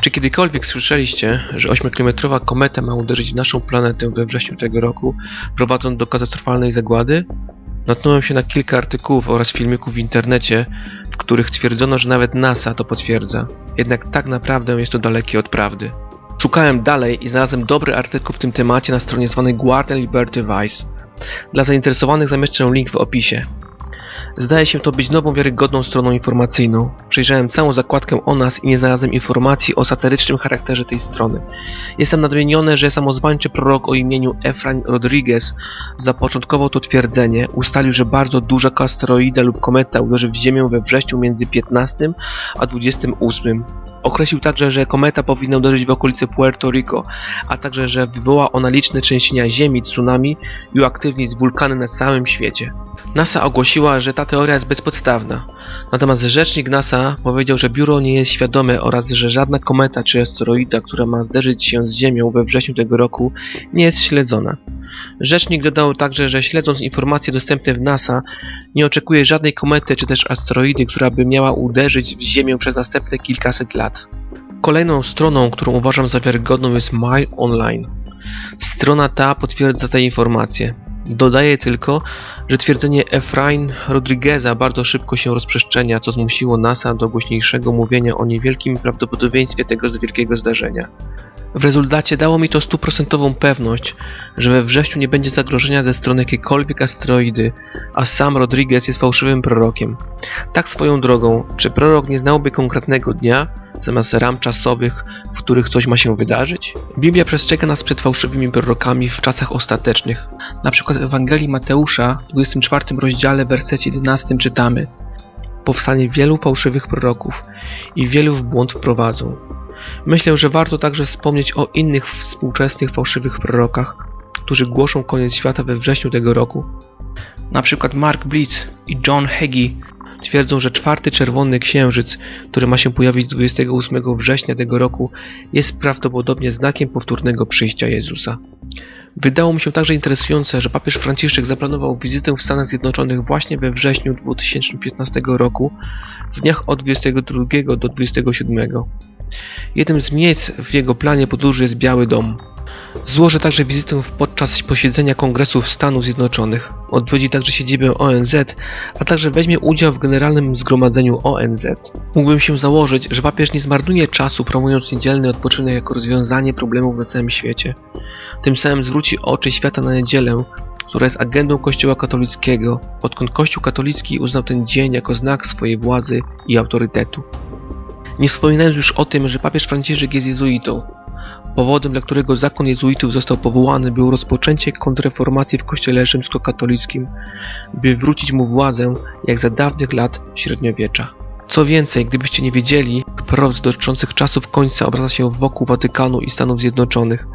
Czy kiedykolwiek słyszeliście, że 8-kilometrowa kometa ma uderzyć w naszą planetę we wrześniu tego roku, prowadząc do katastrofalnej zagłady? Natknąłem się na kilka artykułów oraz filmików w internecie, w których twierdzono, że nawet NASA to potwierdza. Jednak tak naprawdę jest to dalekie od prawdy. Szukałem dalej i znalazłem dobry artykuł w tym temacie na stronie zwanej Guardian Liberty Vice. Dla zainteresowanych zamieszczę link w opisie. Zdaje się to być nową, wiarygodną stroną informacyjną. Przejrzałem całą zakładkę o nas i nie znalazłem informacji o satyrycznym charakterze tej strony. Jestem nadmieniony, że samozwańczy prorok o imieniu Efrain Rodriguez zapoczątkował to twierdzenie, ustalił, że bardzo duża asteroida lub kometa uderzy w Ziemię we wrześniu między 15 a 28. Określił także, że kometa powinna uderzyć w okolice Puerto Rico, a także, że wywoła ona liczne trzęsienia ziemi, tsunami i uaktywni wulkany na całym świecie. NASA ogłosiła, że ta teoria jest bezpodstawna. Natomiast rzecznik NASA powiedział, że biuro nie jest świadome oraz że żadna kometa czy asteroida, która ma zderzyć się z Ziemią we wrześniu tego roku, nie jest śledzona. Rzecznik dodał także, że śledząc informacje dostępne w NASA, nie oczekuje żadnej komety czy też asteroidy, która by miała uderzyć w Ziemię przez następne kilkaset lat. Kolejną stroną, którą uważam za wiarygodną jest My Online. Strona ta potwierdza te informacje. Dodaje tylko, że twierdzenie Efrain Rodrigueza bardzo szybko się rozprzestrzenia, co zmusiło NASA do głośniejszego mówienia o niewielkim prawdopodobieństwie tego wielkiego zdarzenia. W rezultacie dało mi to stuprocentową pewność, że we wrześniu nie będzie zagrożenia ze strony jakiejkolwiek asteroidy, a sam Rodriguez jest fałszywym prorokiem. Tak swoją drogą, czy prorok nie znałby konkretnego dnia, zamiast ram czasowych, w których coś ma się wydarzyć? Biblia przestrzega nas przed fałszywymi prorokami w czasach ostatecznych. Na przykład w Ewangelii Mateusza, w 24 rozdziale, wersecie 11 czytamy Powstanie wielu fałszywych proroków i wielu w błąd wprowadzą. Myślę, że warto także wspomnieć o innych współczesnych fałszywych prorokach, którzy głoszą koniec świata we wrześniu tego roku. Na przykład Mark Blitz i John Hagee twierdzą, że czwarty czerwony księżyc, który ma się pojawić 28 września tego roku, jest prawdopodobnie znakiem powtórnego przyjścia Jezusa. Wydało mi się także interesujące, że papież Franciszek zaplanował wizytę w Stanach Zjednoczonych właśnie we wrześniu 2015 roku, w dniach od 22 do 27. Jednym z miejsc w jego planie podróży jest Biały Dom. Złoży także wizytę podczas posiedzenia Kongresu Stanów Zjednoczonych. Odwiedzi także siedzibę ONZ, a także weźmie udział w Generalnym Zgromadzeniu ONZ. Mógłbym się założyć, że papież nie zmarnuje czasu promując niedzielny odpoczynek jako rozwiązanie problemów na całym świecie. Tym samym zwróci oczy świata na niedzielę, która jest agendą Kościoła katolickiego, odkąd Kościół katolicki uznał ten dzień jako znak swojej władzy i autorytetu. Nie wspominając już o tym, że papież Franciszek jest jezuitą. Powodem, dla którego zakon jezuitów został powołany, było rozpoczęcie kontrreformacji w kościele rzymskokatolickim, by wrócić mu władzę, jak za dawnych lat średniowiecza. Co więcej, gdybyście nie wiedzieli, proroc dotyczących czasów końca obraca się wokół Watykanu i Stanów Zjednoczonych.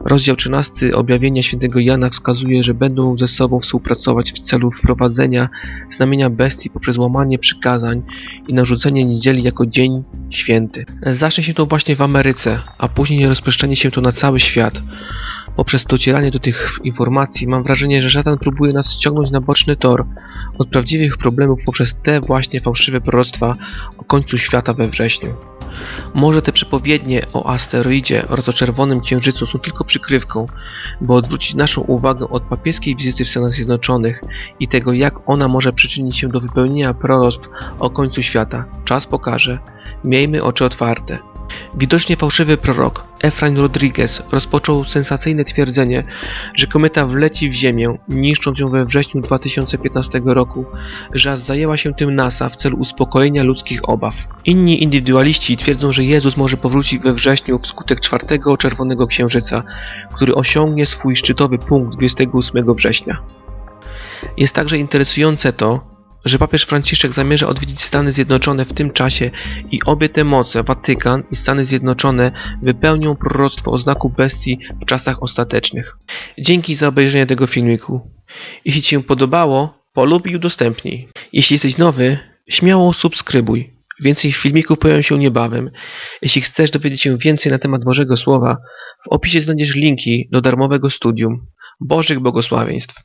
Rozdział 13 objawienia świętego Jana wskazuje, że będą ze sobą współpracować w celu wprowadzenia znamienia bestii poprzez łamanie przykazań i narzucenie niedzieli jako dzień święty. Zacznie się to właśnie w Ameryce, a później rozprzestrzeni się to na cały świat. Poprzez docieranie do tych informacji mam wrażenie, że szatan próbuje nas ściągnąć na boczny tor od prawdziwych problemów poprzez te właśnie fałszywe proroctwa o końcu świata we wrześniu. Może te przepowiednie o asteroidzie oraz o czerwonym księżycu są tylko przykrywką, by odwrócić naszą uwagę od papieskiej wizyty w Stanach Zjednoczonych i tego, jak ona może przyczynić się do wypełnienia proroctw o końcu świata. Czas pokaże. Miejmy oczy otwarte. Widocznie fałszywy prorok Efrain Rodriguez rozpoczął sensacyjne twierdzenie, że kometa wleci w Ziemię, niszcząc ją we wrześniu 2015 roku, że zajęła się tym NASA w celu uspokojenia ludzkich obaw. Inni indywidualiści twierdzą, że Jezus może powrócić we wrześniu wskutek czwartego czerwonego księżyca, który osiągnie swój szczytowy punkt 28 września. Jest także interesujące to, że papież Franciszek zamierza odwiedzić Stany Zjednoczone w tym czasie i obie te moce, Watykan i Stany Zjednoczone, wypełnią proroctwo o znaku bestii w czasach ostatecznych. Dzięki za obejrzenie tego filmiku. Jeśli Ci się podobało, polub i udostępnij. Jeśli jesteś nowy, śmiało subskrybuj. Więcej filmików pojawią się niebawem. Jeśli chcesz dowiedzieć się więcej na temat Bożego Słowa, w opisie znajdziesz linki do darmowego studium. Bożych błogosławieństw.